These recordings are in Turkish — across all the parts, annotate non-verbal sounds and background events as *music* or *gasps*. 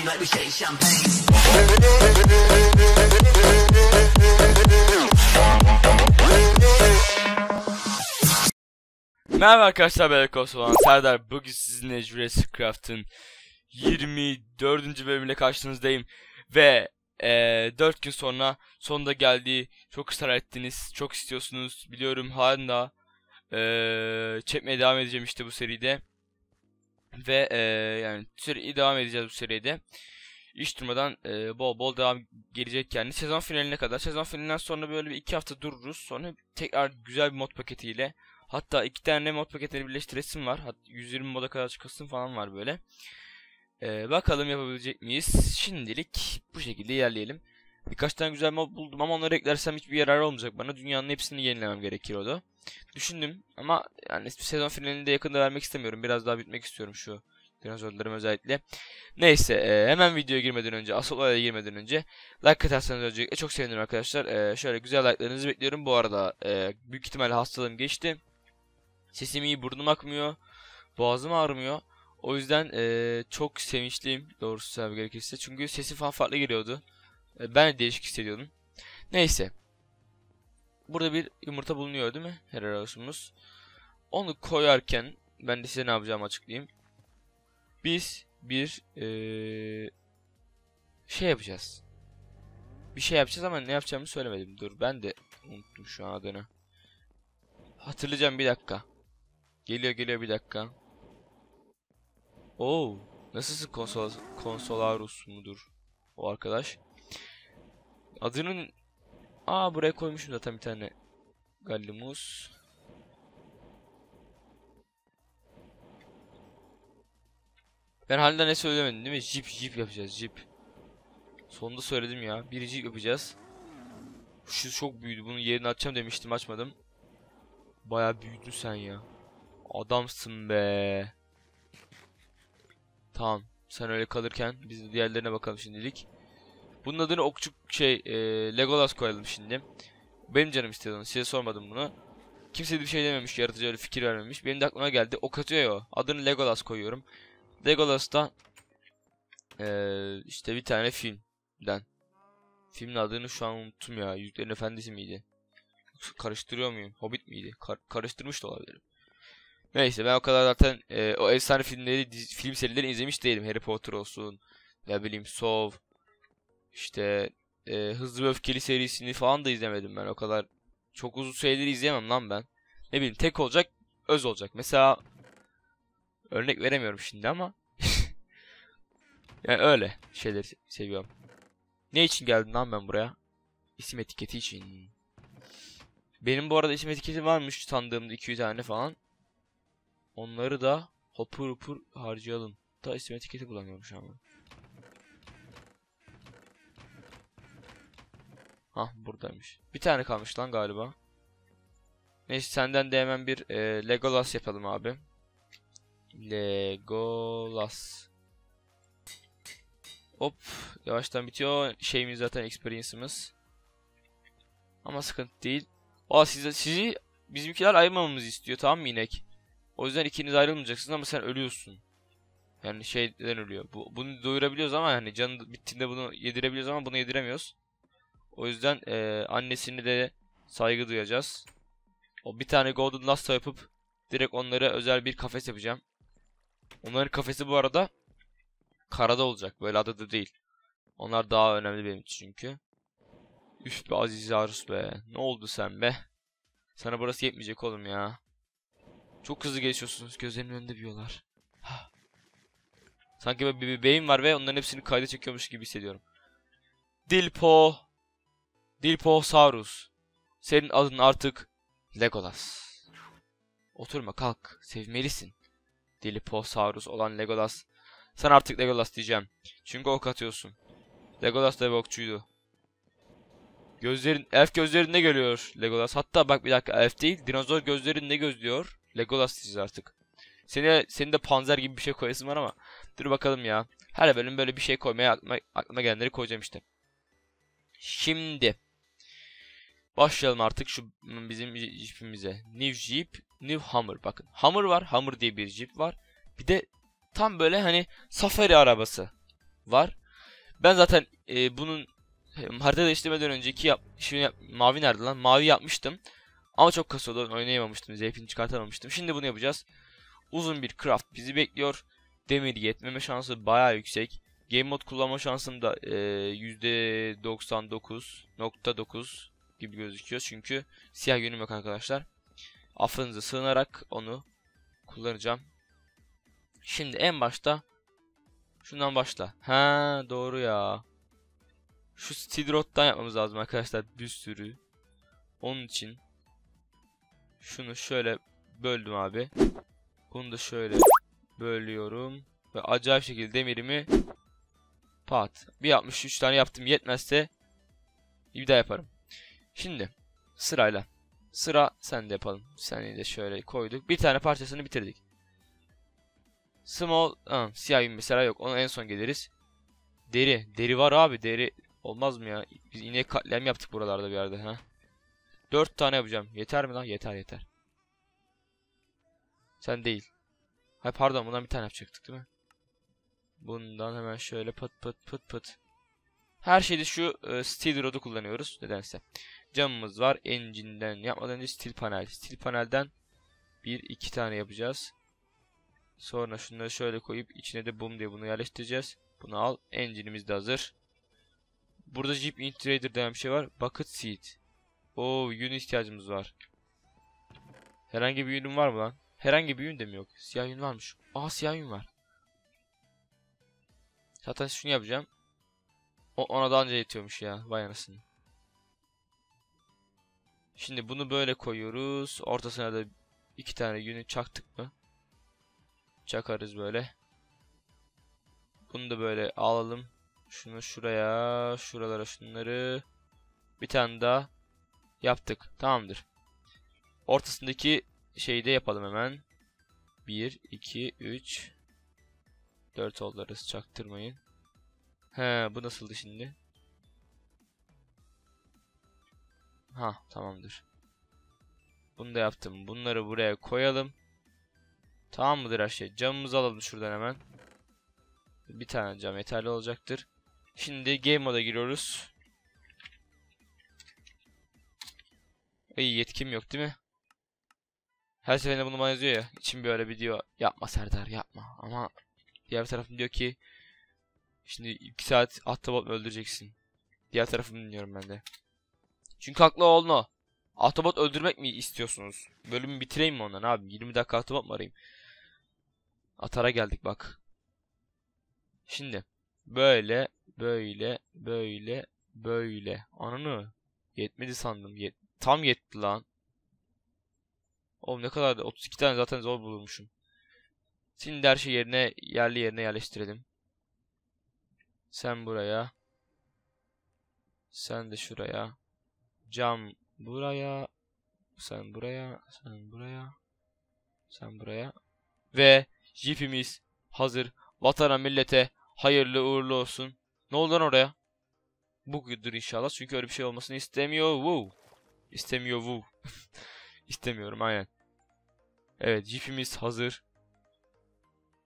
party like we shake champagne. Merhaba arkadaşlar ben Ekos olan Serdar. Bugün sizinle Jurassic Craft'ın 24. bölümüyle karşınızdayım. Ve eee 4 gün sonra sonunda geldi. Çok ısrar ettiniz. Çok istiyorsunuz. Biliyorum halen daha eee, çekmeye devam edeceğim işte bu seride. Ve eee, yani sürekli devam edeceğiz bu seride. Hiç durmadan eee, bol bol devam gelecek yani. Sezon finaline kadar. Sezon finalinden sonra böyle bir iki hafta dururuz. Sonra tekrar güzel bir mod paketiyle Hatta iki tane mod paketleri birleştiresim var. Hatta 120 moda kadar çıkasım falan var böyle. Ee, bakalım yapabilecek miyiz? Şimdilik bu şekilde ilerleyelim. Birkaç tane güzel mod buldum ama onları eklersem hiçbir yarar olmayacak bana. Dünyanın hepsini yenilemem gerekir o da. Düşündüm ama yani sezon finalini de yakında vermek istemiyorum. Biraz daha bitmek istiyorum şu dinozorlarım özellikle. Neyse e, hemen videoya girmeden önce, asıl olaya girmeden önce like atarsanız öncelikle çok sevinirim arkadaşlar. E, şöyle güzel like'larınızı bekliyorum. Bu arada e, büyük ihtimalle hastalığım geçti. Sesim iyi, burnum akmıyor. Boğazım ağrımıyor. O yüzden eee, çok sevinçliyim doğrusu söylemek gerekirse. Çünkü sesi falan farklı geliyordu. E, ben de değişik hissediyordum. Neyse. Burada bir yumurta bulunuyor değil mi? Helal olsunuz. Onu koyarken ben de size ne yapacağımı açıklayayım. Biz bir eee, şey yapacağız. Bir şey yapacağız ama ne yapacağımı söylemedim. Dur ben de unuttum şu an adını. Hatırlayacağım bir dakika. Geliyor geliyor bir dakika. Oo, nasılsın konsol konsolarus mudur o arkadaş? Adının Aa buraya koymuşum zaten bir tane Gallimus. Ben halde ne söylemedim değil mi? Jeep jeep yapacağız jeep. Sonunda söyledim ya. Bir jeep yapacağız. Şu çok büyüdü. Bunun yerini açacağım demiştim açmadım. Baya büyüdün sen ya. Adamsın be. Tamam. Sen öyle kalırken biz de diğerlerine bakalım şimdilik. Bunun adını okçuk şey e, Legolas koyalım şimdi. Benim canım istedi onu. Size sormadım bunu. Kimse de bir şey dememiş. Yaratıcı öyle fikir vermemiş. Benim de aklıma geldi. Ok atıyor ya o. Adını Legolas koyuyorum. Legolas da e, işte bir tane filmden. Filmin adını şu an unuttum ya. Yüzüklerin Efendisi miydi? Karıştırıyor muyum? Hobbit miydi? Kar- karıştırmış da olabilirim. Neyse ben o kadar zaten e, o efsane filmleri, film serilerini izlemiş değilim. Harry Potter olsun, ne bileyim Sov, işte e, Hızlı ve Öfkeli serisini falan da izlemedim ben. O kadar çok uzun serileri izleyemem lan ben. Ne bileyim tek olacak, öz olacak. Mesela örnek veremiyorum şimdi ama *laughs* yani öyle şeyleri se- seviyorum. Ne için geldim lan ben buraya? İsim etiketi için. Benim bu arada isim etiketi varmış sandığımda 200 tane falan. Onları da hopur hopur harcayalım. Da isim etiketi bulamıyorum şu an. Hah buradaymış. Bir tane kalmış lan galiba. Neyse senden de hemen bir e, Legolas yapalım abi. Legolas. Hop yavaştan bitiyor. Şeyimiz zaten experience'ımız. Ama sıkıntı değil. Aa sizi, sizi bizimkiler ayırmamamızı istiyor tamam mı inek? O yüzden ikiniz ayrılmayacaksınız ama sen ölüyorsun. Yani şeyden ölüyor. Bu, bunu doyurabiliyoruz ama yani canı bittiğinde bunu yedirebiliyoruz ama bunu yediremiyoruz. O yüzden eee annesini de saygı duyacağız. O bir tane Golden Lasta yapıp direkt onlara özel bir kafes yapacağım. Onların kafesi bu arada karada olacak. Böyle adada değil. Onlar daha önemli benim için çünkü. Üf be Aziz Arus be. Ne oldu sen be? Sana burası yetmeyecek oğlum ya. Çok hızlı geçiyorsunuz. Gözlerimin önünde büyüyorlar. Sanki bir beyin var ve onların hepsini kayda çekiyormuş gibi hissediyorum. Dilpo. Dilposaurus. Senin adın artık Legolas. Oturma kalk. Sevmelisin. Dilposaurus olan Legolas. Sen artık Legolas diyeceğim. Çünkü ok atıyorsun. Legolas da bir okçuydu. Gözlerin, elf gözlerinde görüyor Legolas. Hatta bak bir dakika elf değil dinozor gözlerinde gözlüyor. Legolas diyeceğiz artık. Seni, senin de panzer gibi bir şey koyasın var ama. Dur bakalım ya. Her bölüm böyle bir şey koymaya aklıma, aklıma gelenleri koyacağım işte. Şimdi. Başlayalım artık şu bizim jeepimize. New Jeep, New Hummer. Bakın Hummer var. Hummer diye bir jeep var. Bir de tam böyle hani safari arabası. var. Ben zaten e, bunun harita değiştirmeden önceki yap, şimdi yap- mavi nerede lan? Mavi yapmıştım. Ama çok kasıyordu. Oynayamamıştım. Zevkini çıkartamamıştım. Şimdi bunu yapacağız. Uzun bir craft bizi bekliyor. Demir yetmeme şansı bayağı yüksek. Game mode kullanma şansım da e, %99.9 gibi gözüküyor. Çünkü siyah yönüm yok arkadaşlar. Affınıza sığınarak onu kullanacağım. Şimdi en başta şundan başla. Ha doğru ya. Şu Steel yapmamız lazım arkadaşlar bir sürü. Onun için şunu şöyle böldüm abi. Bunu da şöyle bölüyorum ve acayip şekilde demirimi pat. Bir 63 tane yaptım yetmezse bir daha yaparım. Şimdi sırayla sıra sende yapalım. Seni de şöyle koyduk. Bir tane parçasını bitirdik. Small, ha, siyah yün mesela yok. Ona en son geliriz. Deri, deri var abi. Deri olmaz mı ya? Biz inek katliam yaptık buralarda bir yerde ha. 4 tane yapacağım. Yeter mi lan? Yeter yeter. Sen değil. Hay pardon bundan bir tane yapacaktık değil mi? Bundan hemen şöyle pıt pıt pıt pıt. Her şeyde şu e, steel rod'u kullanıyoruz nedense. Camımız var. Engine'den yapmadan önce steel panel. Steel panelden bir iki tane yapacağız. Sonra şunları şöyle koyup içine de boom diye bunu yerleştireceğiz. Bunu al. Engine'imiz de hazır. Burada Jeep Integrator denen bir şey var. Bucket Seat. Oo yün ihtiyacımız var. Herhangi bir yünüm var mı lan? Herhangi bir yün de mi yok? Siyah yün varmış. Aa siyah yün var. Zaten şunu yapacağım. O ona daha önce yetiyormuş ya. Vay anasını. Şimdi bunu böyle koyuyoruz. Ortasına da iki tane yünü çaktık mı? Çakarız böyle. Bunu da böyle alalım. Şunu şuraya, şuralara şunları. Bir tane daha yaptık. Tamamdır. Ortasındaki şeyi de yapalım hemen. 1, 2, 3, 4 oldu arası çaktırmayın. He bu nasıldı şimdi? Ha tamamdır. Bunu da yaptım. Bunları buraya koyalım. Tamam mıdır her şey? Camımızı alalım şuradan hemen. Bir tane cam yeterli olacaktır. Şimdi game moda giriyoruz. İyi yetkim yok değil mi? Her seferinde bunu bana yazıyor ya. İçim böyle bir diyor. Yapma Serdar yapma. Ama diğer tarafım diyor ki Şimdi 2 saat ahtapot öldüreceksin? Diğer tarafını dinliyorum ben de. Çünkü haklı olun o. Ahtapot öldürmek mi istiyorsunuz? Bölümü bitireyim mi ondan abi? 20 dakika ahtapot mu arayayım? Atara geldik bak. Şimdi böyle böyle böyle böyle. Ananı yetmedi sandım. Yet tam yetti lan. Oğlum ne kadar da 32 tane zaten zor bulmuşum. Şimdi her şey yerine yerli yerine yerleştirelim. Sen buraya. Sen de şuraya. Cam buraya. Sen buraya. Sen buraya. Sen buraya. Ve jipimiz hazır. Vatana millete hayırlı uğurlu olsun. Ne oldu lan oraya? Bugündür inşallah. Çünkü öyle bir şey olmasını istemiyor. Woo. İstemiyor woo. *laughs* İstemiyorum aynen. Evet jipimiz hazır.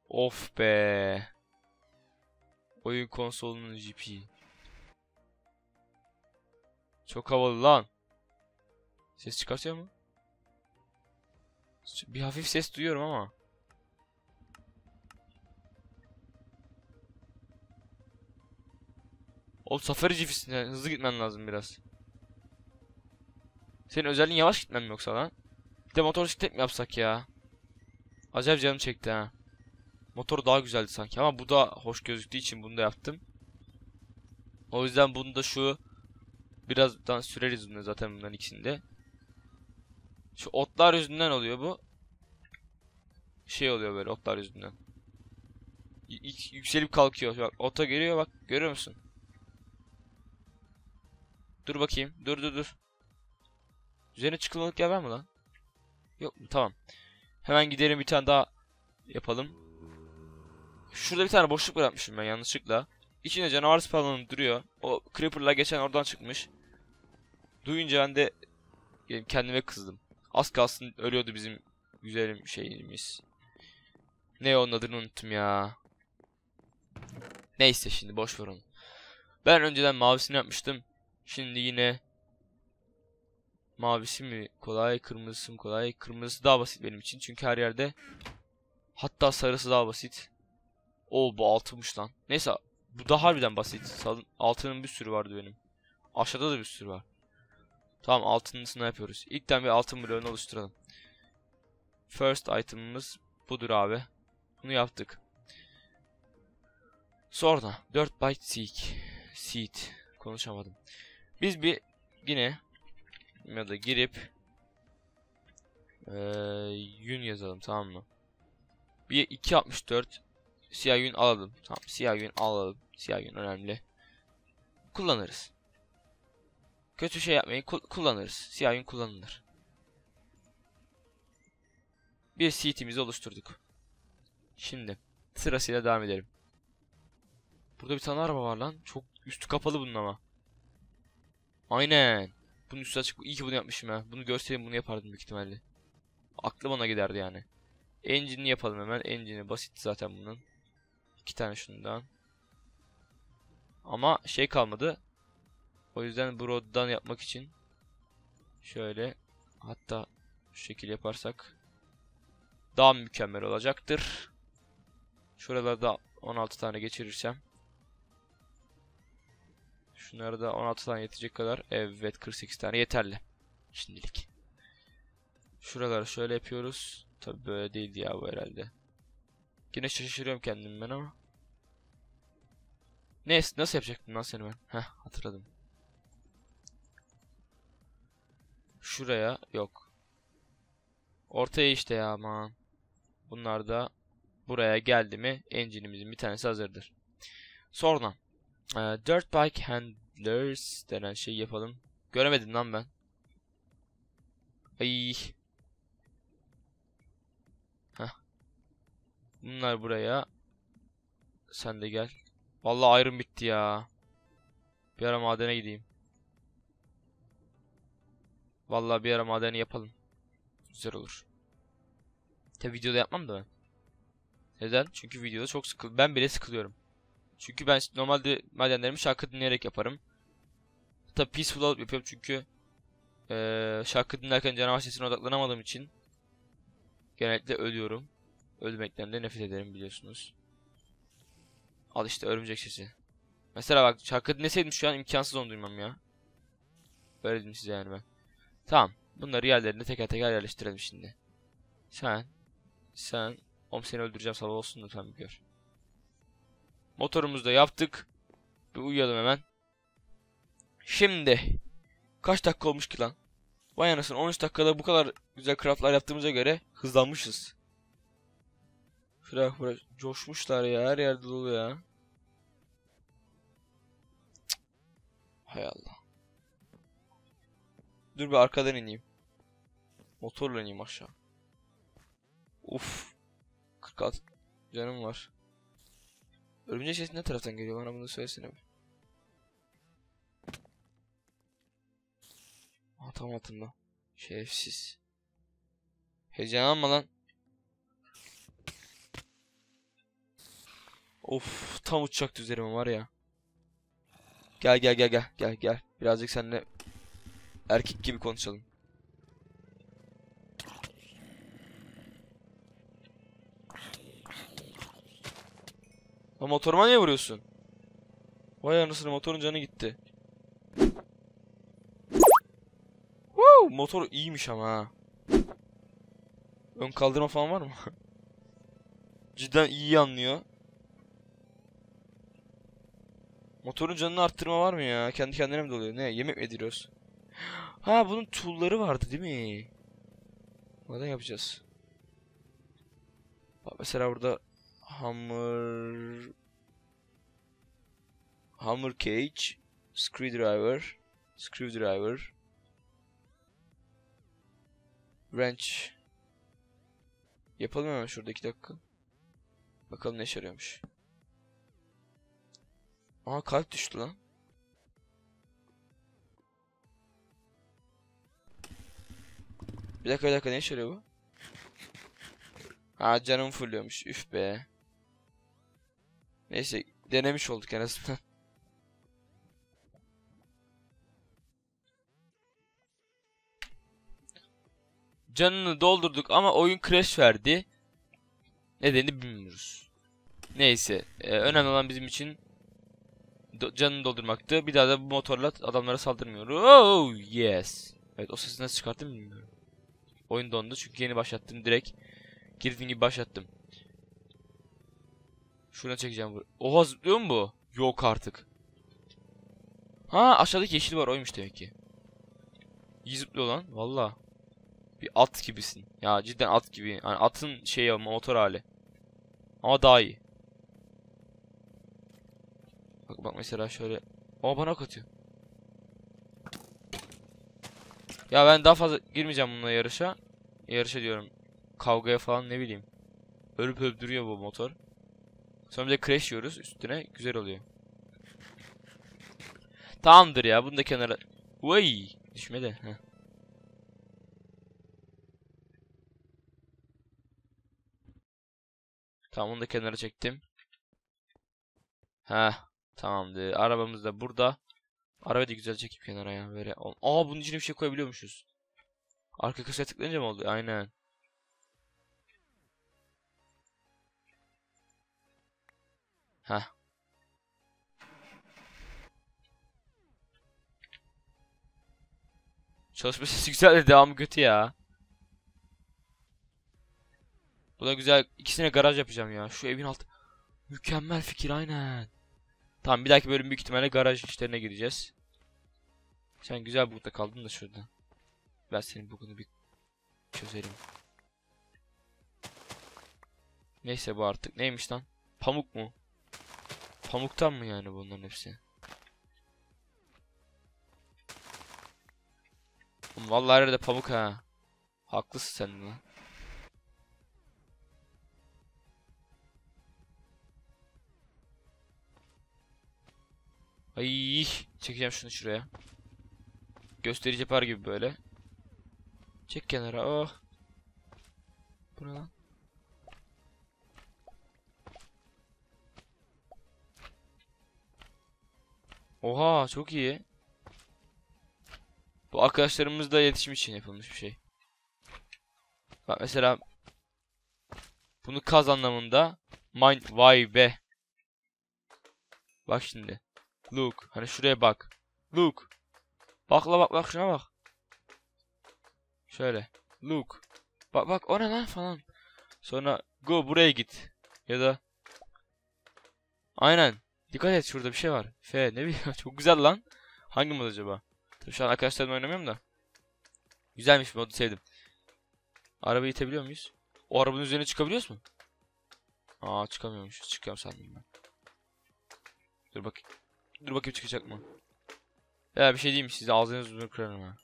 Of be. Oyun konsolunun GP. Çok havalı lan. Ses çıkartıyor mu? Bir hafif ses duyuyorum ama. O safari GP'sine hızlı gitmen lazım biraz. Senin özelliğin yavaş gitmen mi yoksa lan? Bir de motosiklet mi yapsak ya? Acayip canım çekti ha. Motor daha güzeldi sanki ama bu da hoş gözüktüğü için bunu da yaptım. O yüzden bunu da şu birazdan süreriz bunu zaten bunların ikisinde. Şu otlar yüzünden oluyor bu. Şey oluyor böyle otlar yüzünden. Y yükselip kalkıyor. Bak ota geliyor bak görüyor musun? Dur bakayım. Dur dur dur. Üzerine çıkılmalık yer var mı lan? Yok mu? Tamam. Hemen gidelim bir tane daha yapalım. Şurada bir tane boşluk bırakmışım ben yanlışlıkla. İçinde canavar spawnlanıp duruyor. O creeper'la geçen oradan çıkmış. Duyunca ben de kendime kızdım. Az kalsın ölüyordu bizim güzelim şeyimiz. Ne onun adını unuttum ya. Neyse şimdi boş ver onu. Ben önceden mavisini yapmıştım. Şimdi yine mavisi mi kolay, kırmızısı mı kolay? Kırmızısı daha basit benim için çünkü her yerde hatta sarısı daha basit. O bu altınmış lan. Neyse bu da harbiden basit. Altının bir sürü vardı benim. Aşağıda da bir sürü var. Tamam altınlısını yapıyoruz. İlkten bir altın bloğunu oluşturalım. First item'ımız budur abi. Bunu yaptık. Sonra 4 byte seek. Seed. Konuşamadım. Biz bir yine ya da girip eee yün yazalım tamam mı? Bir 264 siyah yün alalım. Tamam siyah yün alalım. Siyah yün önemli. Kullanırız. Kötü şey yapmayın. kul- kullanırız. Siyah yün kullanılır. Bir seat'imizi oluşturduk. Şimdi sırasıyla devam edelim. Burada bir tane araba var lan. Çok üstü kapalı bunun ama. Aynen. Bunun üstü açık. İyi ki bunu yapmışım ya. Bunu görseydim bunu yapardım büyük ihtimalle. Aklım ona giderdi yani. Engine'i yapalım hemen. Engine'i basit zaten bunun. İki tane şundan. Ama şey kalmadı. O yüzden Broad'dan yapmak için şöyle hatta şu şekil yaparsak daha mükemmel olacaktır. Şuralarda 16 tane geçirirsem Şunları da 16 tane yetecek kadar. Evet 48 tane yeterli. Şimdilik. Şuraları şöyle yapıyoruz. Tabi böyle değildi ya bu herhalde. Yine şaşırıyorum kendim ben ama. Neyse nasıl yapacaktım lan seni ben? Heh hatırladım. Şuraya yok. Ortaya işte ya aman. Bunlar da buraya geldi mi engine'imizin bir tanesi hazırdır. Sonra e, Dirt Bike Handlers denen şey yapalım. Göremedim lan ben. Ay. Bunlar buraya. Sen de gel. Vallahi ayrım bitti ya. Bir ara madene gideyim. Vallahi bir ara madeni yapalım. Güzel olur. Tabi videoda yapmam da ben. Neden? Çünkü videoda çok sıkıl. Ben bile sıkılıyorum. Çünkü ben normalde madenlerimi şarkı dinleyerek yaparım. Tabi peaceful alıp yapıyorum çünkü eee, şarkı dinlerken canavar sesine odaklanamadığım için genellikle ölüyorum. Ölmekten de nefret ederim biliyorsunuz. Al işte örümcek sesi. Mesela bak şarkı dinleseydim şu an imkansız onu duymam ya. Böyle dedim size yani ben. Tamam. Bunları yerlerine teker teker yerleştirelim şimdi. Sen. Sen. Oğlum seni öldüreceğim sabah olsun tam bir gör. Motorumuzu da yaptık. Bir uyuyalım hemen. Şimdi. Kaç dakika olmuş ki lan? Vay anasını 13 dakikada bu kadar güzel craftlar yaptığımıza göre hızlanmışız. Bak buraya coşmuşlar ya her yerde dolu ya. Cık. Hay Allah. Dur bir arkadan ineyim. Motorla ineyim aşağı. Uf. 46 canım var. Örümcek sesi ne taraftan geliyor bana bunu söylesene bir. Aa tam altında. Şerefsiz. Heyecanlanma lan. Of tam uçacaktı üzerime var ya. Gel gel gel gel gel gel. Birazcık seninle erkek gibi konuşalım. Lan motoruma niye vuruyorsun? Vay anasını motorun canı gitti. Woo, motor iyiymiş ama ha. Ön kaldırma falan var mı? *laughs* Cidden iyi anlıyor. Motorun canını arttırma var mı ya? Kendi kendine mi doluyor? Ne? Yemek mi ediyoruz? *gasps* Ha bunun tool'ları vardı değil mi? Neden yapacağız? Bak mesela burada hammer hammer cage screwdriver screwdriver wrench yapalım hemen şurada iki dakika bakalım ne işe yarıyormuş Aa kalp düştü lan bir dakika bir dakika ne işe bu Ha canım fulluyormuş üf be Neyse denemiş olduk en azından. *laughs* Canını doldurduk ama oyun crash verdi. Nedeni bilmiyoruz. Neyse, e, önemli olan bizim için do- canını doldurmaktı. Bir daha da bu motorla adamlara saldırmıyoruz. Oh yes. Evet o sesi nasıl çıkarttım bilmiyorum. Oyun dondu çünkü yeni başlattım direkt. Girdiğim gibi başlattım. Şuna çekeceğim bu. Oha zıplıyor mu bu? Yok artık. Ha aşağıdaki yeşil var oymuş demek ki. İyi zıplıyor lan valla. Bir at gibisin. Ya cidden at gibi. Yani atın şeyi motor hali. Ama daha iyi. Bak bak mesela şöyle. Aa bana ok atıyor. Ya ben daha fazla girmeyeceğim bununla yarışa. Yarışa diyorum. Kavgaya falan ne bileyim. Ölüp duruyor bu motor. Sonra bir de crash yiyoruz üstüne. Güzel oluyor. Tamamdır ya. Bunu da kenara... Vay! Düşme de. Heh. Tamam onu da kenara çektim. Heh. Tamamdır. Arabamız da burada. Arabayı da güzel çekip kenara ya. Böyle. Aa bunun içine bir şey koyabiliyormuşuz. Arka kasaya tıklayınca mı oldu? Aynen. Heh. Çalışma *laughs* sesi güzel de devamı kötü ya. Bu da güzel. İkisine garaj yapacağım ya. Şu evin altı. Mükemmel fikir aynen. Tamam bir dahaki bölüm büyük ihtimalle garaj işlerine gireceğiz. Sen güzel burada kaldın da şurada. Ben senin bugünü bir çözerim. Neyse bu artık. Neymiş lan? Pamuk mu? Pamuktan mı yani bunların hepsi? Vallahi yerde pamuk ha. Haklısın sen lan. Ay, çekeceğim şunu şuraya. Gösterici yapar gibi böyle. Çek kenara. Oh. Bu ne lan? Oha çok iyi. Bu arkadaşlarımızla iletişim için yapılmış bir şey. Bak mesela bunu kaz anlamında mind vay be. Bak şimdi. Look. Hani şuraya bak. Look. Bak la bak bak şuna bak. Şöyle. Look. Bak bak o ne lan falan. Sonra go buraya git. Ya da Aynen. Dikkat et şurada bir şey var. F ne bileyim *laughs* çok güzel lan. Hangi mod acaba? Tabii şu an arkadaşlarımla oynamıyorum da. Güzelmiş modu sevdim. Arabayı itebiliyor muyuz? O arabanın üzerine çıkabiliyoruz mu? Aa çıkamıyormuşuz. Çıkıyorum sandım ben. Dur bakayım. Dur bakayım çıkacak mı? Ya bir şey diyeyim size ağzınızı burnunu kırarım ha.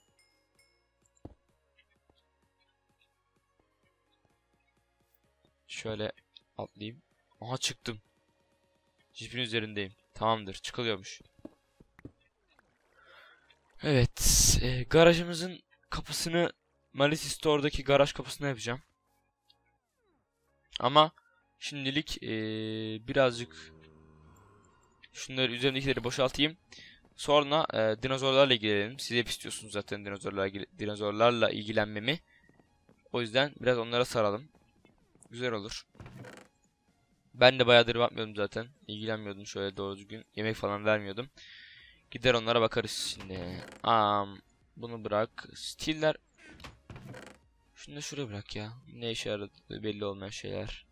Şöyle atlayayım. Aha çıktım. Jipin üzerindeyim. Tamamdır çıkılıyormuş. Evet. e, garajımızın kapısını Malice Store'daki garaj kapısına yapacağım. Ama şimdilik e, birazcık şunları üzerindekileri boşaltayım. Sonra e, dinozorlarla ilgilenelim. Siz hep istiyorsunuz zaten dinozorlarla, ilgili- dinozorlarla ilgilenmemi. O yüzden biraz onlara saralım. Güzel olur. Ben de bayağıdır bakmıyordum zaten. İlgilenmiyordum şöyle doğru düzgün. Yemek falan vermiyordum. Gider onlara bakarız şimdi. Am, bunu bırak. Stiller. Şunu da şuraya bırak ya. Ne işe yaradığı belli olmayan şeyler.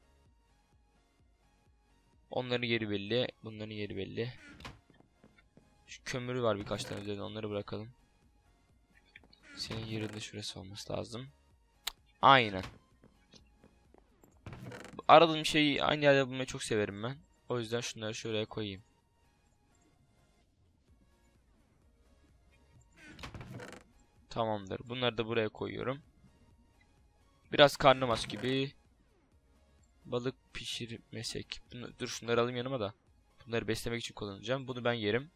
Onların yeri belli. Bunların yeri belli. Şu kömürü var birkaç tane üzerinde onları bırakalım. Senin yerinde şurası olması lazım. Aynen. Aradığım şeyi aynı yerde bulmayı çok severim ben. O yüzden şunları şuraya koyayım. Tamamdır. Bunları da buraya koyuyorum. Biraz karnım aç gibi. Balık pişirmesek. Bunu, dur şunları alayım yanıma da. Bunları beslemek için kullanacağım. Bunu ben yerim.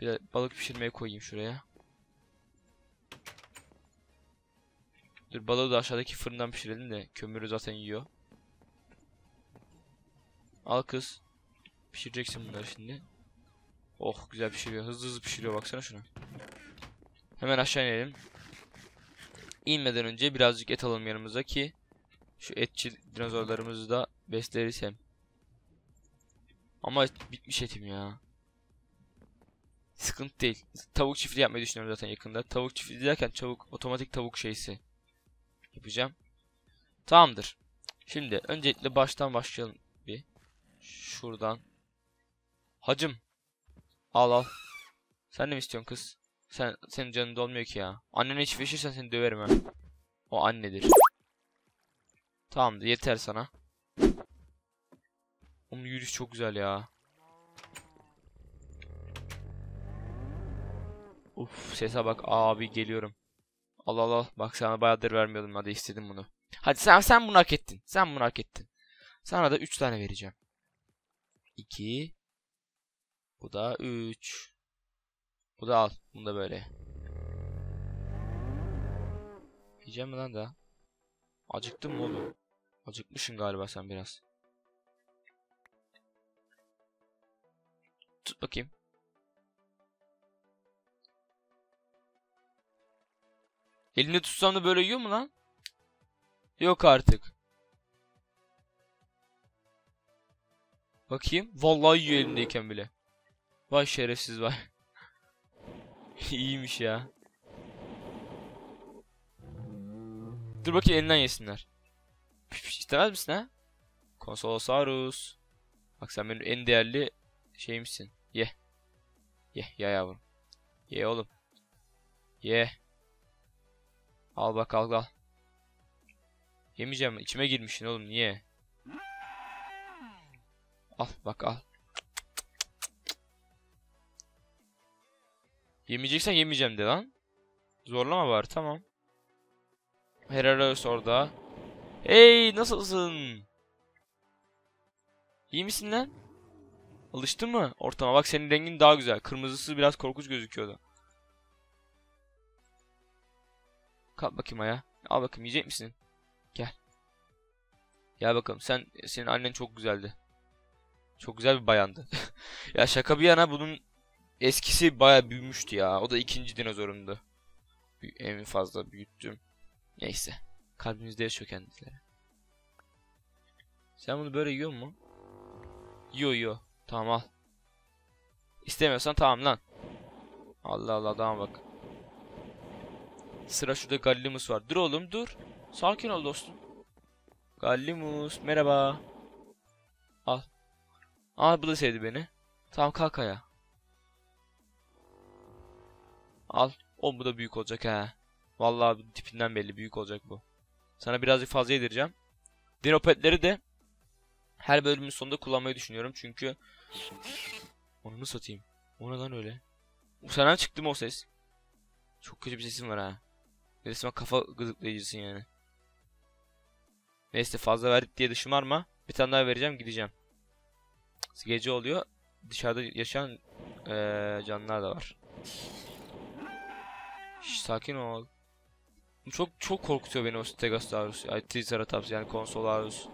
Bir de balık pişirmeye koyayım şuraya. Dur balığı da aşağıdaki fırından pişirelim de kömürü zaten yiyor. Al kız. Pişireceksin bunları şimdi. Oh güzel pişiriyor. Hızlı hızlı pişiriyor baksana şuna. Hemen aşağı inelim. İnmeden önce birazcık et alalım yanımıza ki şu etçil dinozorlarımızı da besleriz hem. Ama bitmiş etim ya. Sıkıntı değil. Tavuk çiftliği yapmayı düşünüyorum zaten yakında. Tavuk çiftliği derken tavuk otomatik tavuk şeysi yapacağım. Tamamdır. Şimdi öncelikle baştan başlayalım bir. Şuradan. Hacım. Al al. Sen ne mi istiyorsun kız? Sen senin canın dolmuyor ki ya. Annene hiç veşirsen seni döverim ha. O annedir. Tamamdır yeter sana. Onun yürüyüş çok güzel ya. Uf sese bak abi geliyorum. Al al al. Bak sana bayağıdır vermiyordum hadi istedim bunu. Hadi sen sen bunu hak ettin. Sen bunu hak ettin. Sana da 3 tane vereceğim. 2 Bu da 3 Bu da al. Bunu da böyle. Yiyeceğim mi lan da? Acıktın mı oğlum? Acıkmışsın galiba sen biraz. Tut bakayım. Elinde tutsam da böyle yiyor mu lan? Yok artık. Bakayım. Vallahi yiyor elindeyken bile. Vay şerefsiz vay. *laughs* İyiymiş ya. Dur bakayım elinden yesinler. İstemez misin ha? Konsolosaurus. Bak sen benim en değerli şeyimsin. Ye. Ye ya yavrum. Ye oğlum. Ye. Al bak al al. Yemeyeceğim. içime girmişsin oğlum niye? Al bak al. Yemeyeceksen yemeyeceğim de lan. Zorlama var tamam. Heraros orada. Hey nasılsın? İyi misin lan? Alıştın mı ortama? Bak senin rengin daha güzel. Kırmızısı biraz korkunç gözüküyordu. Kalk bakayım aya. Al bakayım yiyecek misin? Gel. Gel bakalım. Sen senin annen çok güzeldi. Çok güzel bir bayandı. *laughs* ya şaka bir yana bunun eskisi baya büyümüştü ya. O da ikinci dinozorumdu. En fazla büyüttüm. Neyse. Kalbimizde yaşıyor kendileri. Sen bunu böyle yiyor mu? Yiyor yiyor. Tamam al. İstemiyorsan tamam lan. Allah Allah tamam bak. Sıra şurada Gallimus var. Dur oğlum dur. Sakin ol dostum. Gallimus merhaba. Al. Aa bu da sevdi beni. Tamam kalk ayağa. Al. O bu da büyük olacak ha. Vallahi tipinden belli büyük olacak bu. Sana birazcık fazla yedireceğim. Dinopetleri de her bölümün sonunda kullanmayı düşünüyorum çünkü onu satayım. O neden öyle? Senden çıktı mı o ses? Çok kötü bir sesin var ha. Resmen kafa gıdıklayıcısın yani. Neyse fazla verdik diye de şımarma. Bir tane daha vereceğim gideceğim. Gece oluyor. Dışarıda yaşayan eee, canlılar da var. Şş, sakin ol. Çok çok korkutuyor beni o Stegosaurus. Ay Triceratops yani Consolaurus.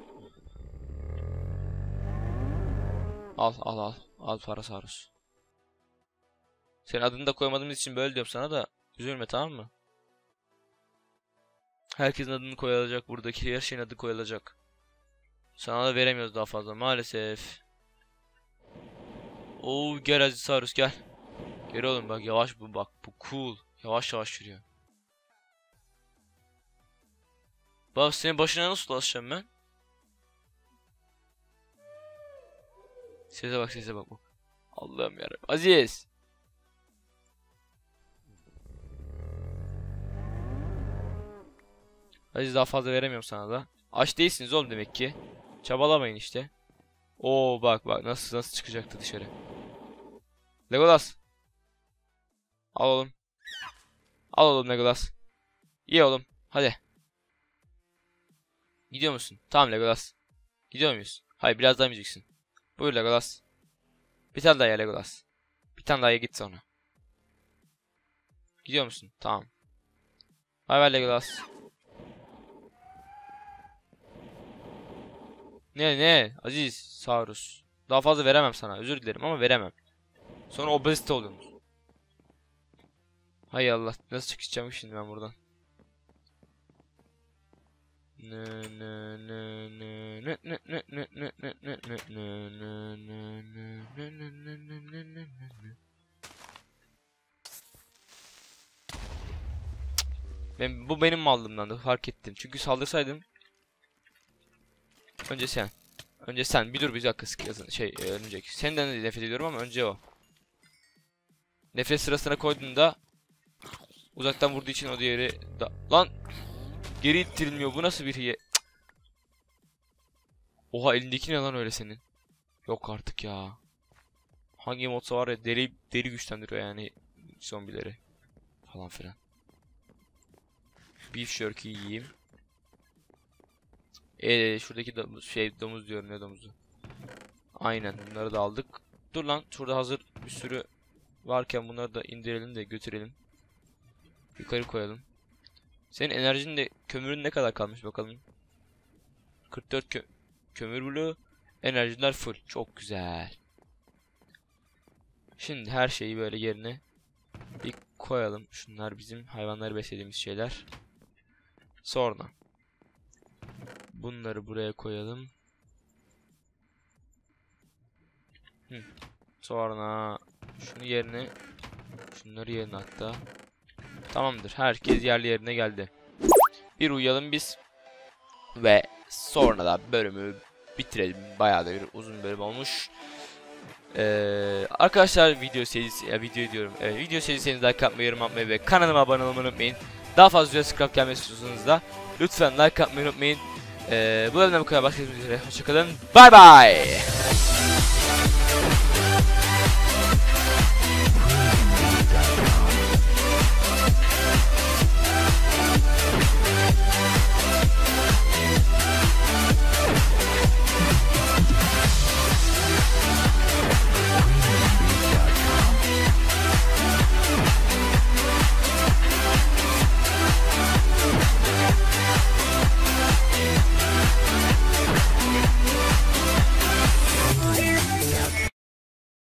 Al al al. Al Parasaurus. Senin adını da koymadığımız için böyle diyorum sana da üzülme tamam mı? Herkesin adını koyulacak buradaki her şeyin adı koyulacak. Sana da veremiyoruz daha fazla maalesef. Oo gel Azisaurus gel. Gel oğlum bak yavaş bu bak bu cool. Yavaş yavaş yürüyor. Bak senin başına nasıl ulaşacağım ben? Sese bak sese bak bu. Allah'ım yarabbim. Aziz. Aziz daha fazla veremiyorum sana da. Aç değilsiniz oğlum demek ki. Çabalamayın işte. Oo bak bak nasıl nasıl çıkacaktı dışarı. Legolas. Al oğlum. Al oğlum Legolas. İyi oğlum. Hadi. Gidiyor musun? Tamam Legolas. Gidiyor muyuz? Hayır biraz daha yemeyeceksin. Buyur Legolas. Bir tane daha ye Legolas. Bir tane daha ye git sonra. Gidiyor musun? Tamam. Bay bay Legolas. Ne ne? Aziz Saurus. Daha fazla veremem sana. Özür dilerim ama veremem. Sonra obezite oluyorsunuz. Hay Allah. Nasıl çıkacağım şimdi ben buradan? Ben bu benim mallımdan da fark ettim. Çünkü saldırsaydım Önce sen. Önce sen. Bir dur bir dakika sık yazın. Şey e, örümcek. Senden de nefret ediyorum ama önce o. Nefret sırasına koyduğunda uzaktan vurduğu için o diğeri da lan geri ittirilmiyor. Bu nasıl bir hiye? Oha elindeki ne lan öyle senin? Yok artık ya. Hangi modsa var ya deri deri güçlendiriyor yani zombileri falan filan. Beef jerky yiyeyim. Eee şuradaki domuz, şey domuz diyorum ne domuzu. Aynen bunları da aldık. Dur lan şurada hazır bir sürü varken bunları da indirelim de götürelim. Yukarı koyalım. Senin enerjin de kömürün ne kadar kalmış bakalım. 44 kö kömür bloğu. Enerjiler full. Çok güzel. Şimdi her şeyi böyle yerine bir koyalım. Şunlar bizim hayvanları beslediğimiz şeyler. Sonra bunları buraya koyalım. Hı. Sonra şunu yerine şunları yerine hatta. Tamamdır. Herkes yerli yerine geldi. Bir uyuyalım biz. Ve sonra da bölümü bitirelim. Bayağı da bir uzun bölüm olmuş. Ee, arkadaşlar video serisi ya video diyorum. Evet, video serisini like atmayı, yorum atmayı ve kanalıma abone olmayı unutmayın. Daha fazla Jurassic Craft gelmesi istiyorsanız da lütfen like atmayı unutmayın. Ee, bu bölümden bu kadar. Başka bir üzere. Hoşçakalın. Bay bay.